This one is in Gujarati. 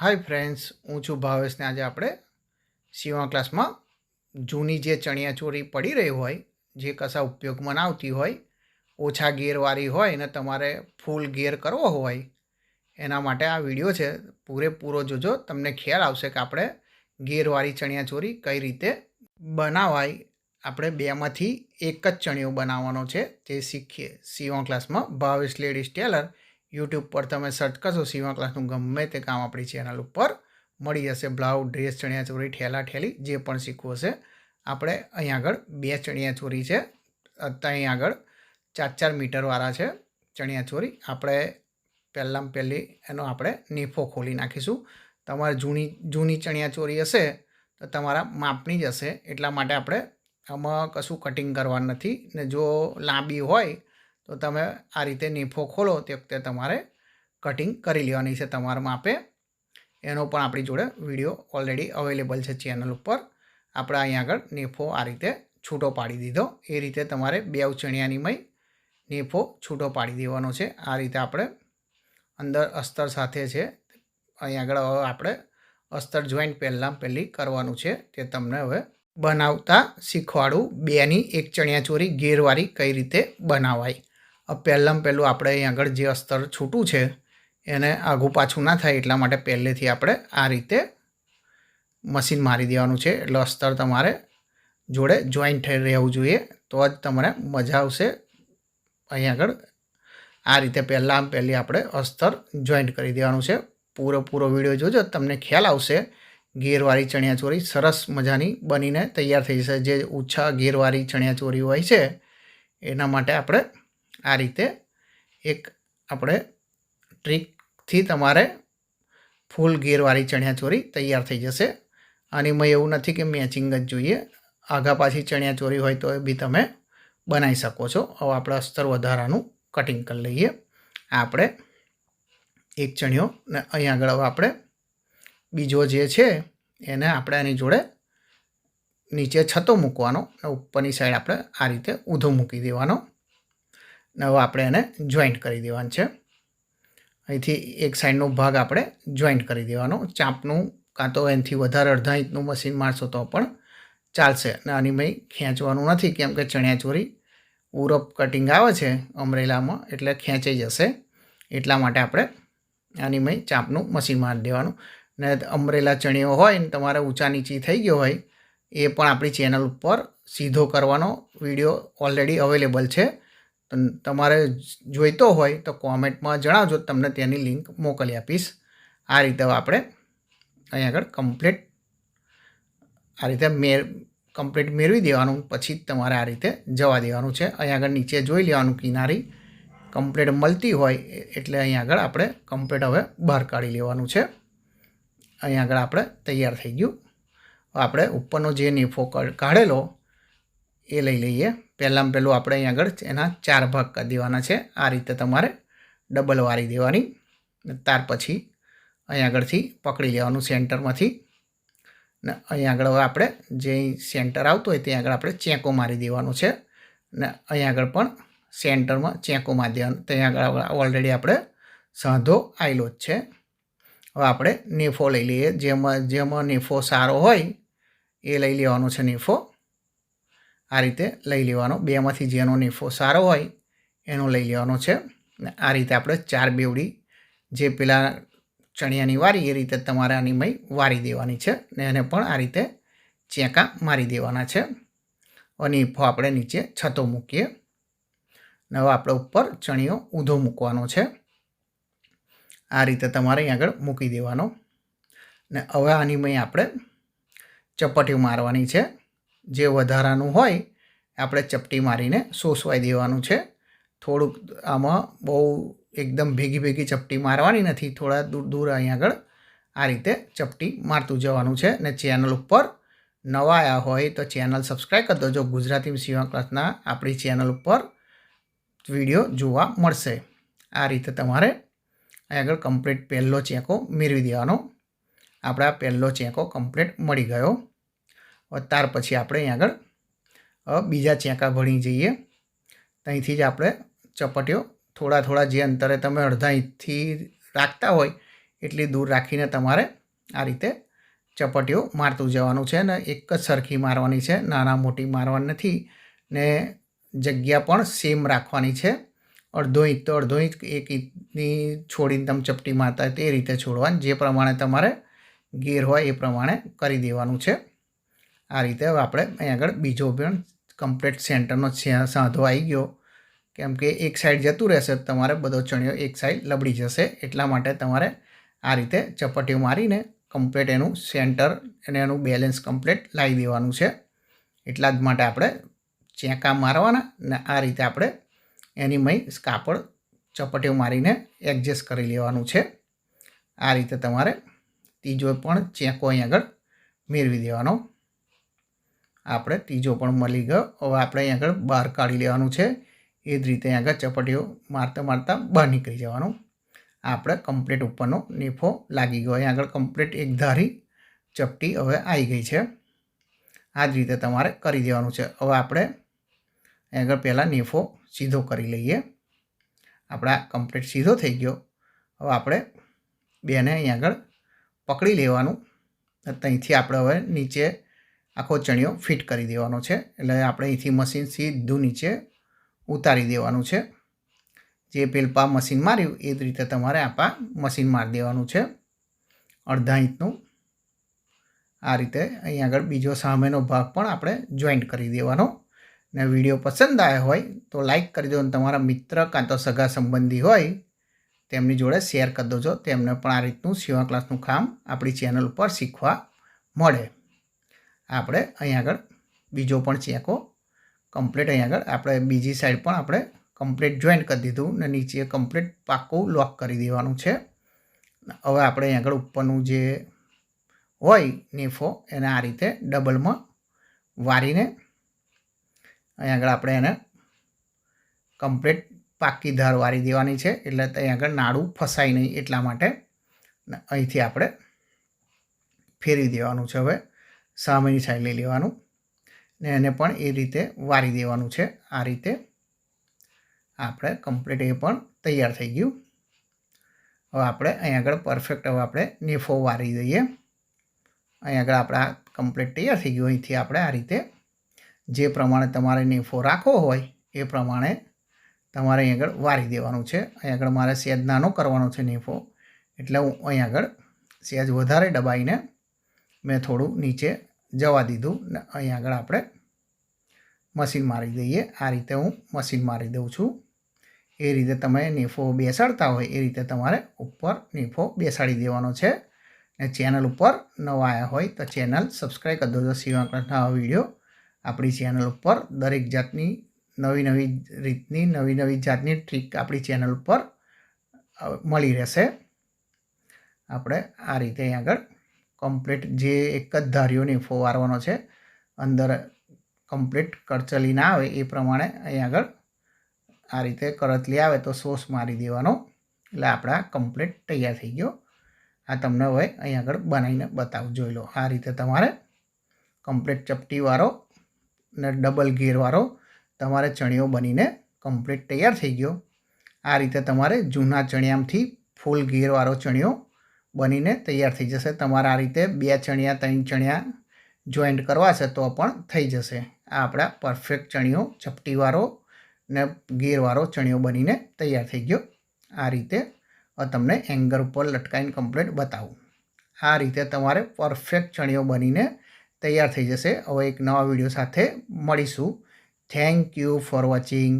હાય ફ્રેન્ડ્સ, હું છું ભાવેશને આજે આપણે સીવા ક્લાસમાં જૂની જે ચણિયાચોળી પડી રહી હોય, જે કશા ઉપયોગમાં આવતી હોય, ઓછા ગેરવાળી હોય ને તમારે ફૂલ ગેર કરવો હોય, એના માટે આ વીડિયો છે. પૂરેપૂરો જોજો, તમને ખ્યાલ આવશે કે આપણે ગેરવાળી ચણિયાચોળી કઈ રીતે બનાવાય. આપણે બેમાંથી એક જ ચણિયો બનાવવાનો છે તે શીખીએ. સીવા ક્લાસમાં ભાવેશ લેડીઝ ટેલર યુટ્યુબ પર તમે સર્ચ કરશો સીવા ક્લાસનું ગમે તે કામ આપણી ચેનલ ઉપર મળી જશે. બ્લાઉઝ ડ્રેસ ચણિયાચોળી ઠેલા ઠેલી, જે પણ શીખવું હશે. આપણે અહીં આગળ બે ચણિયાચોળી છે. ત્યાં આગળ ચાર ચાર મીટરવાળા છે ચણિયાચોળી આપણે પહેલાં પહેલી એનો આપણે નીફો ખોલી નાખીશું. તમારે જૂની જૂની ચણિયાચોળી હશે તો તમારા માપની જ હશે. એટલા માટે આપણે આમાં કશું કટિંગ કરવાનું નથી. ને જો લાંબી હોય તો તમે આ રીતે નીફો ખોલો તે વખતે તમારે કટિંગ કરી લેવાની છે તમારા માપે. એનો પણ આપણી જોડે વીડિયો ઓલરેડી અવેલેબલ છે ચેનલ ઉપર. આપણે અહીં આગળ નીફો આ રીતે છૂટો પાડી દીધો. એ રીતે તમારે બે ચણિયાની મય નીફો છૂટો પાડી દેવાનો છે. આ રીતે આપણે અંદર અસ્તર સાથે છે. અહીં આગળ હવે આપણે અસ્તર જોઈન્ટ પહેલાં પહેલી કરવાનું છે. તે તમને હવે બનાવતા શીખવાડું. બેની એક ચણિયાચોરી ગેરવાળી કઈ રીતે બનાવાય. પહેલાં પહેલું આપણે અહીં આગળ જે અસ્તર છૂટું છે, એને આઘું પાછું ના થાય એટલા માટે પહેલેથી આપણે આ રીતે મશીન મારી દેવાનું છે. એટલે અસ્તર તમારે જોડે જોઈન્ટ થઈ રહેવું જોઈએ, તો જ તમારે મજા આવશે. અહીં આગળ આ રીતે પહેલાં પહેલી આપણે અસ્તર જોઈન્ટ કરી દેવાનું છે. પૂરો વીડિયો જોજો, તમને ખ્યાલ આવશે. ગેરવાળી ચણિયાચોરી સરસ મજાની બનીને તૈયાર થઈ જશે. જે ઓછા ગેરવાળી ચણિયાચોરી હોય છે, એના માટે આપણે આ રીતે એક આપણે ટ્રીકથી તમારે ફૂલ ગેરવાળી ચણિયાચોરી તૈયાર થઈ જશે. અને એમાં એવું નથી કે મેચિંગ જ જોઈએ. આગા પાછી ચણિયાચોરી હોય તો એ બી તમે બનાવી શકો છો. હવે આપણે અસ્તર વધારાનું કટિંગ કરી લઈએ. આપણે એક ચણિયો ને અહીં આગળ હવે આપણે બીજો જે છે એને આપણે એની જોડે નીચે છતો મૂકવાનો ઉપરની સાઈડ આપણે આ રીતે ઊંધો મૂકી દેવાનો. ને આપણે એને જોઈન્ટ કરી દેવાનું છે. અહીંથી એક સાઈડનો ભાગ આપણે જોઈન્ટ કરી દેવાનો. ચાંપનું કાં તો એનાથી વધારે અડધા ઇંચનું મશીન મારશો તો પણ ચાલશે. અને આની મેં ખેંચવાનું નથી, કેમ કે ચણિયાચોરી ઉરપ કટિંગ આવે છે અમરેલામાં, એટલે ખેંચાઈ જશે. એટલા માટે આપણે આની મેં ચાંપનું મશીન મારી દેવાનું. ને અમરેલા ચણિયો હોય ને તમારે ઊંચા નીચી થઈ ગયો હોય, એ પણ આપણી ચેનલ ઉપર સીધો કરવાનો વીડિયો ઓલરેડી અવેલેબલ છે. તમારે જોઈતો હોય તો કોમેન્ટમાં જણાવજો. તમને તેની લિંક મોકલી આપીશ. આ રીતે આપણે અહીં આગળ કમ્પ્લીટ આ રીતે મેર કમ્પ્લીટ મેળવી દેવાનું. પછી તમારે આ રીતે જવા દેવાનું છે. અહીં આગળ નીચે જોઈ લેવાનું કિનારી. કમ્પ્લીટ મળતી હોય એટલે અહીં આગળ આપણે કમ્પ્લીટ હવે બહાર કાઢી લેવાનું છે. અહીં આગળ આપણે તૈયાર થઈ ગયું. આપણે ઉપરનો જે નેફો કાઢેલો એ લઈ લઈએ. પહેલાં પહેલું આપણે અહીં આગળ એના ચાર ભાગ કરી દેવાના છે. આ રીતે તમારે ડબલ વારી દેવાની. ત્યાર પછી અહીં આગળથી પકડી લેવાનું સેન્ટરમાંથી. ને અહીં આગળ હવે આપણે જે સેન્ટર આવતું હોય ત્યાં આગળ આપણે ચેકો મારી દેવાનું છે. ને અહીં આગળ પણ સેન્ટરમાં ચેકો મારી દેવાનું. ત્યાં આગળ ઓલરેડી આપણે સાંધો આવેલો જ છે. હવે આપણે નેફો લઈ લઈએ. જેમાં જેમાં નેફો સારો હોય એ લઈ લેવાનો છે નેફો. આ રીતે લઈ લેવાનો. બેમાંથી જેનો નેફો સારો હોય એનો લઈ લેવાનો છે. ને આ રીતે આપણે ચાર બેવડી જે પેલા ચણિયાની વારી એ રીતે તમારે આની મય વારી દેવાની છે ને એને પણ આ રીતે ચેકા મારી દેવાના છે. અને ઈફો આપણે નીચે છતો મૂકીએ. ને હવે આપણે ઉપર ચણિયો ઊંધો મૂકવાનો છે. આ રીતે તમારે અહીં આગળ મૂકી દેવાનો. ને હવે આની મય આપણે ચપટીઓ મારવાની છે. જે વધારાનું હોય, આપણે ચપટી મારીને સોસવાઈ દેવાનું છે. થોડુંક આમાં બહુ એકદમ ભેગી ભેગી ચપટી મારવાની નથી, થોડા દૂર દૂર અહીં આગળ આ રીતે ચપટી મારતું જવાનું છે. ને ચેનલ ઉપર નવા આવ્યા હોય તો ચેનલ સબસ્ક્રાઈબ કરી દેજો. ગુજરાતી સીવા ક્લાસના આપણી ચેનલ ઉપર વીડિયો જોવા મળશે. આ રીતે તમારે અહીં આગળ કમ્પ્લીટ પહેલો ચેકો મેળવી દેવાનો. આપણા પહેલો ચેકો કમ્પ્લીટ મળી ગયો. ત્યાર પછી આપણે અહીં આગળ બીજા ચેંકા ભણી જઈએ. ત્યાંથી જ આપણે ચપટીઓ થોડા થોડા જે અંતરે તમે અડધા ઇંચથી રાખતા હોય, એટલી દૂર રાખીને તમારે આ રીતે ચપટીઓ મારતું જવાનું છે ને એક જ સરખી મારવાની છે, નાના મોટી મારવાની નથી ને જગ્યા પણ સેમ રાખવાની છે. અડધો ઇંચ તો અડધો ઇંચ, એક ઇંચની છોડીને તમે ચપટી મારતા હોય તે રીતે છોડવાની, જે પ્રમાણે તમારે ગેર હોય એ પ્રમાણે કરી દેવાનું છે. આ રીતે હવે આપણે અહીં આગળ બીજો પણ કમ્પ્લીટ સેન્ટરનો સાંધો આવી ગયો. કેમ કે એક સાઈડ જતું રહેશે તમારે બધો ચણિયો એક સાઈડ લબડી જશે. એટલા માટે તમારે આ રીતે ચપટીઓ મારીને કમ્પ્લીટ એનું સેન્ટર અને એનું બેલેન્સ કમ્પ્લીટ લાવી દેવાનું છે. એટલા જ માટે આપણે ચેંકા મારવાના ને આ રીતે આપણે એની મય કાપડ ચપટીઓ મારીને એડજસ્ટ કરી લેવાનું છે. આ રીતે તમારે ત્રીજો પણ ચેકો અહીં આગળ મેળવી દેવાનો. આપણે ત્રીજો પણ મળી ગયો. હવે આપણે અહીં આગળ બહાર કાઢી લેવાનું છે. એ જ રીતે અહીં આગળ ચપટીઓ મારતા મારતા બહાર નીકળી જવાનું. આપણે કમ્પ્લીટ ઉપરનો નીફો લાગી ગયો. અહીં આગળ કમ્પ્લીટ એક ધારી ચપટી હવે આવી ગઈ છે. આ જ રીતે તમારે કરી દેવાનું છે. હવે આપણે અહીં આગળ પહેલાં નીફો સીધો કરી લઈએ. આપણા કમ્પ્લીટ સીધો થઈ ગયો. હવે આપણે બેને અહીં આગળ પકડી લેવાનું. ત્યાંથી આપણે હવે નીચે આખો ચણિયો ફિટ કરી દેવાનો છે. એટલે આપણે અહીંથી મશીન સીધું નીચે ઉતારી દેવાનું છે. જે પેલપા મશીન માર્યું, એ જ રીતે તમારે આપા મશીન મારી દેવાનું છે. અડધા ઇંચનું. આ રીતે અહીં આગળ બીજો સામેનો ભાગ પણ આપણે જોઈન્ટ કરી દેવાનો. ને વીડિયો પસંદ આવ્યો હોય તો લાઈક કરી દો અને તમારા મિત્ર કાં તો સગા સંબંધી હોય તેમની જોડે શેર કરી દોજો. તેમને પણ આ રીતનું સીવા ક્લાસનું કામ આપણી ચેનલ ઉપર શીખવા મળે. આપણે અહીં આગળ બીજો પણ ચેકો કમ્પ્લીટ અહીં આગળ. આપણે બીજી સાઈડ પણ આપણે કમ્પ્લીટ જોઈન્ટ કરી દીધું ને નીચે કમ્પ્લીટ પાક્કું લોક કરી દેવાનું છે. હવે આપણે અહીં આગળ ઉપરનું જે હોય નીફો એને આ રીતે ડબલમાં વારીને અહીં આગળ આપણે એને કમ્પ્લીટ પાકી ધાર વારી દેવાની છે. એટલે અહીં આગળ નાડું ફસાય નહીં એટલા માટે અહીંથી આપણે ફેરવી દેવાનું છે હવે. સામેની સાઈડ લઈ લેવાનું ને એને પણ એ રીતે વારી દેવાનું છે. આ રીતે આપણે કમ્પ્લીટ એ પણ તૈયાર થઈ ગયું. હવે આપણે અહીં આગળ પરફેક્ટ હવે આપણે નેફો વારી દઈએ. અહીં આગળ આપણા કમ્પ્લીટ તૈયાર થઈ ગયું. અહીંથી આપણે આ રીતે જે પ્રમાણે તમારે નેફો રાખવો હોય એ પ્રમાણે તમારે અહીં આગળ વારી દેવાનું છે. અહીં આગળ મારે સેજ નાનો કરવાનો છે નેફો. એટલે હું અહીં આગળ સેજ વધારે દબાઈને મેં થોડું નીચે જવા દીધું. ને અહીં આગળ આપણે મશીન મારી દઈએ. આ રીતે હું મશીન મારી દઉં છું. એ રીતે તમે નીફો બેસાડતા હોય એ રીતે તમારે ઉપર નીફો બેસાડી દેવાનો છે. ને ચેનલ ઉપર નવા આવ્યા હોય તો ચેનલ સબસ્ક્રાઈબ કરી દો શિવાકૃષ્ણ વીડિયો આપણી ચેનલ ઉપર દરેક જાતની નવી નવી રીતની નવી નવી જાતની ટ્રીક આપણી ચેનલ ઉપર મળી રહેશે. આપણે આ રીતે આગળ કમ્પ્લીટ જે એક જ ધારીઓને ફોવારવાનો છે, અંદર કમ્પ્લીટ કરચલી ના આવે એ પ્રમાણે અહીં આગળ આ રીતે કરચલી આવે તો સોસ મારી દેવાનો. એટલે આપણા કમ્પ્લીટ તૈયાર થઈ ગયો. આ તમને હવે અહીં આગળ બનાવીને બતાવું. જોઈ લો, આ રીતે તમારે કમ્પ્લીટ ચપટીવાળો ને ડબલ ગેરવાળો તમારે ચણિયો બનીને કમ્પ્લીટ તૈયાર થઈ ગયો. આ રીતે તમારે જૂના ચણિયામાંથી ફૂલ ગેરવાળો ચણિયો બનીને તૈયાર થઈ જશે. તમારે આ રીતે બે ચણિયા, ત્રણ ચણિયા જોઈન્ટ કરવા છે તો પણ થઈ જશે. આ આપણા પરફેક્ટ ચણિયો, ચપટીવાળો ને ગેરવાળો ચણિયો બનીને તૈયાર થઈ ગયો. આ રીતે તમને એંગર ઉપર લટકાઈને કમ્પ્લીટ બતાવું. આ રીતે તમારે પરફેક્ટ ચણિયો બનીને તૈયાર થઈ જશે. હવે એક નવા વીડિયો સાથે મળીશું. Thank you for watching